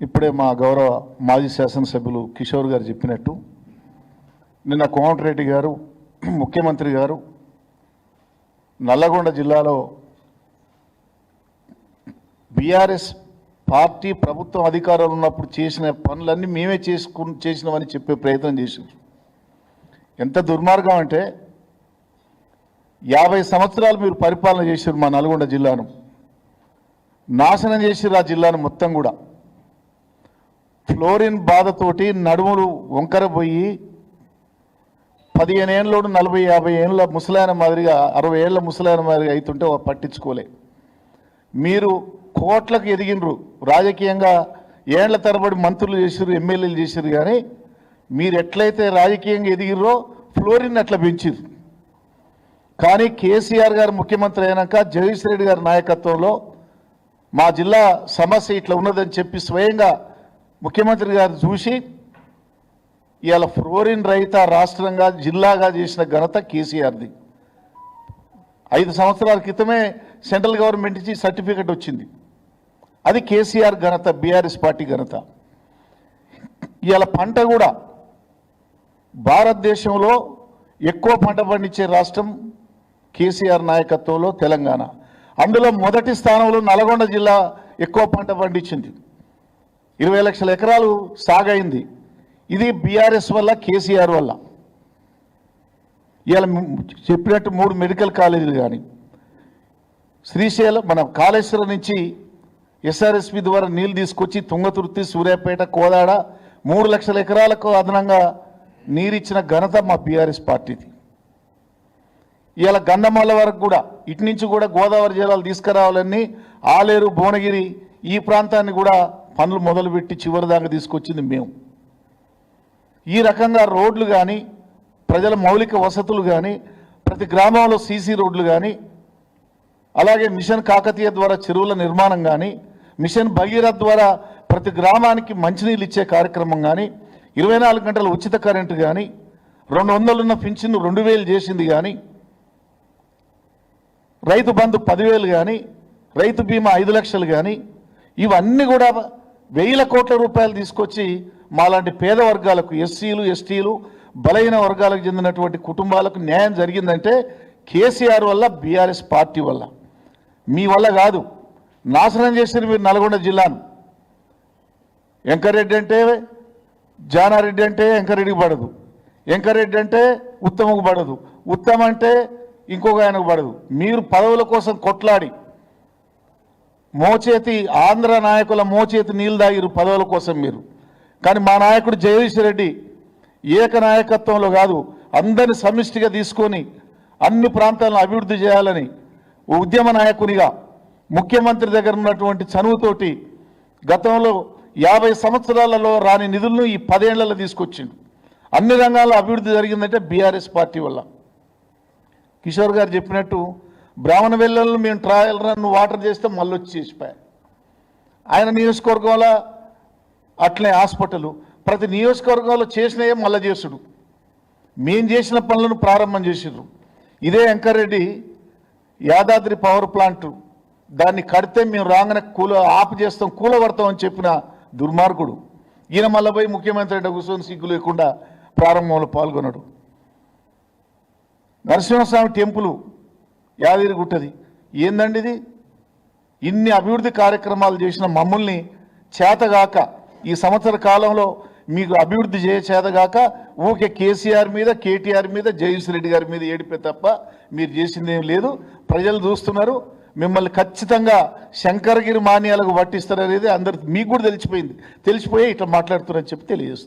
ఇప్పుడే మా గౌరవ మాజీ శాసనసభ్యులు కిషోర్ గారు చెప్పినట్టు నిన్న కోమటిరెడ్డి గారు ముఖ్యమంత్రి గారు నల్లగొండ జిల్లాలో బీఆర్ఎస్ పార్టీ ప్రభుత్వం అధికారంలో ఉన్నప్పుడు చేసిన పనులన్నీ మేమే చేసుకు చేసినామని చెప్పే ప్రయత్నం చేసింది ఎంత దుర్మార్గం అంటే యాభై సంవత్సరాలు మీరు పరిపాలన చేశారు మా నల్గొండ జిల్లాను. నాశనం చేసిర్రు ఆ జిల్లాను మొత్తం కూడా. ఫ్లోరిన్ బాధతోటి నడుములు వంకరపోయి పదిహేను ఏళ్ళలోడు నలభై యాభై ఏళ్ళ ముసలాయన మాదిరిగా అరవై ఏళ్ళ ముసలాయన మాదిరిగా అవుతుంటే పట్టించుకోలే. మీరు కోట్లకు ఎదిగినరు. రాజకీయంగా ఏళ్ళ తరబడి మంత్రులు చేసిర్రు ఎమ్మెల్యేలు చేసిర్రు కానీ మీరు ఎట్లయితే రాజకీయంగా ఎదిగిర్రో ఫ్లోరిన్ అట్లా పెంచిర్రు. కానీ కేసీఆర్ గారు ముఖ్యమంత్రి అయినాక జగదీష్ రెడ్డి గారి నాయకత్వంలో మా జిల్లా సమస్య ఇట్లా ఉన్నదని చెప్పి స్వయంగా ముఖ్యమంత్రి గారు చూసి ఇవాళ ఫ్లోరిన్ రహిత రాష్ట్రంగా జిల్లాగా చేసిన ఘనత కేసీఆర్ది. ఐదు సంవత్సరాల క్రితమే సెంట్రల్ గవర్నమెంట్ ఇచ్చి సర్టిఫికెట్ వచ్చింది. అది కేసీఆర్ ఘనత బీఆర్ఎస్ పార్టీ ఘనత. ఇవాళ పంట కూడా భారతదేశంలో ఎక్కువ పంట పండించే రాష్ట్రం కేసీఆర్ నాయకత్వంలో తెలంగాణ. అందులో మొదటి స్థానంలో నల్గొండ జిల్లా ఎక్కువ పంట పండించింది. ఇరవై లక్షల ఎకరాలు సాగైంది. ఇది బీఆర్ఎస్ వల్ల కేసీఆర్ వల్ల. ఇవాళ చెప్పినట్టు మూడు మెడికల్ కాలేజీలు కానీ శ్రీశైలం మన కాళేశ్వరం నుంచి ఎస్ఆర్ఎస్పి ద్వారా నీళ్ళు తీసుకొచ్చి తుంగతుర్తి సూర్యాపేట కోదాడ మూడు లక్షల ఎకరాలకు అదనంగా నీరిచ్చిన ఘనత మా బీఆర్ఎస్ పార్టీది. ఇవాళ గంధమాల వరకు కూడా ఇటు నుంచి కూడా గోదావరి జిల్లాలు తీసుకురావాలని ఆలేరు భువనగిరి ఈ ప్రాంతాన్ని కూడా పనులు మొదలుపెట్టి చివరి దాకా తీసుకొచ్చింది మేము. ఈ రకంగా రోడ్లు కానీ ప్రజల మౌలిక వసతులు కానీ ప్రతి గ్రామంలో సీసీ రోడ్లు కానీ అలాగే మిషన్ కాకతీయ ద్వారా చెరువుల నిర్మాణం కానీ మిషన్ భగీరథ ద్వారా ప్రతి గ్రామానికి మంచినీళ్ళు ఇచ్చే కార్యక్రమం కానీ ఇరవై నాలుగు గంటల ఉచిత కరెంటు కానీ రెండు వందలున్న పింఛన్ను రెండు వేలు చేసింది కానీ రైతు బంధు పదివేలు కానీ రైతు బీమా ఐదు లక్షలు కానీ ఇవన్నీ కూడా వేల కోట్ల రూపాయలు తీసుకొచ్చి మాలాంటి పేద వర్గాలకు ఎస్సీలు ఎస్టీలు బలహీన వర్గాలకు చెందినటువంటి కుటుంబాలకు న్యాయం జరిగిందంటే కేసీఆర్ వల్ల బీఆర్ఎస్ పార్టీ వల్ల. మీ వల్ల కాదు. నాశనం చేసిన మీరు నల్గొండ జిల్లాను. వెంకరెడ్డి అంటే జానారెడ్డి అంటే వెంకరెడ్డికి పడదు. వెంకరెడ్డి అంటే ఉత్తమకు పడదు. ఉత్తమ అంటే ఇంకొక ఆయనకు పడదు. మీరు పదవుల కోసం కొట్లాడి మోచేతి ఆంధ్ర నాయకుల మోచేతి నీళ్ళు దాగిరు పదవుల కోసం మీరు. కానీ మా నాయకుడు జగదీష్ రెడ్డి ఏక నాయకత్వంలో కాదు అందరిని సమిష్టిగా తీసుకొని అన్ని ప్రాంతాలను అభివృద్ధి చేయాలని ఉద్యమ నాయకునిగా ముఖ్యమంత్రి దగ్గర ఉన్నటువంటి చనువుతోటి గతంలో యాభై సంవత్సరాలలో రాని నిధులను ఈ పదేళ్ళలో తీసుకొచ్చిండు. అన్ని రంగాల్లో అభివృద్ధి జరిగిందంటే బీఆర్ఎస్ పార్టీ వల్ల. కిషోర్ గారు చెప్పినట్టు బ్రాహ్మణ వెల్లలను మేము ట్రయల్ రన్ వాటర్ చేస్తే మళ్ళీ వచ్చి చేసిపోయాయి ఆయన నియోజకవర్గంలో అట్లే హాస్పిటల్ ప్రతి నియోజకవర్గంలో చేసినయే మళ్ళా చేసుడు. మేము చేసిన పనులను ప్రారంభం చేసిర్రు. ఇదే వెంకరెడ్డి యాదాద్రి పవర్ ప్లాంట్ దాన్ని కడితే మేము రాగానే కూల ఆపు చేస్తాం కూలవర్తం అని చెప్పిన దుర్మార్గుడు. ఈయన మళ్ళీ పోయి ముఖ్యమంత్రి అంటే కూర్చొని సిగ్గు లేకుండా ప్రారంభంలో పాల్గొన్నాడు. నరసింహస్వామి టెంపుల్ యాదగిరిగుట్టది ఏందండి ఇది? ఇన్ని అభివృద్ధి కార్యక్రమాలు చేసిన మమ్మల్ని చేతగాక ఈ సంవత్సర కాలంలో మీకు అభివృద్ధి చేయ చేతగాక ఊకే కేసీఆర్ మీద కేటీఆర్ మీద జగదీష్ రెడ్డి గారి మీద ఏడిపే తప్ప మీరు చేసింది ఏం లేదు. ప్రజలు చూస్తున్నారు. మిమ్మల్ని ఖచ్చితంగా శంకరగిరి మాన్యాలకు పట్టిస్తారనేది అందరు మీకు కూడా తెలిసిపోయింది. తెలిసిపోయి ఇట్లా మాట్లాడుతున్నారని చెప్పి తెలియజేస్తుంది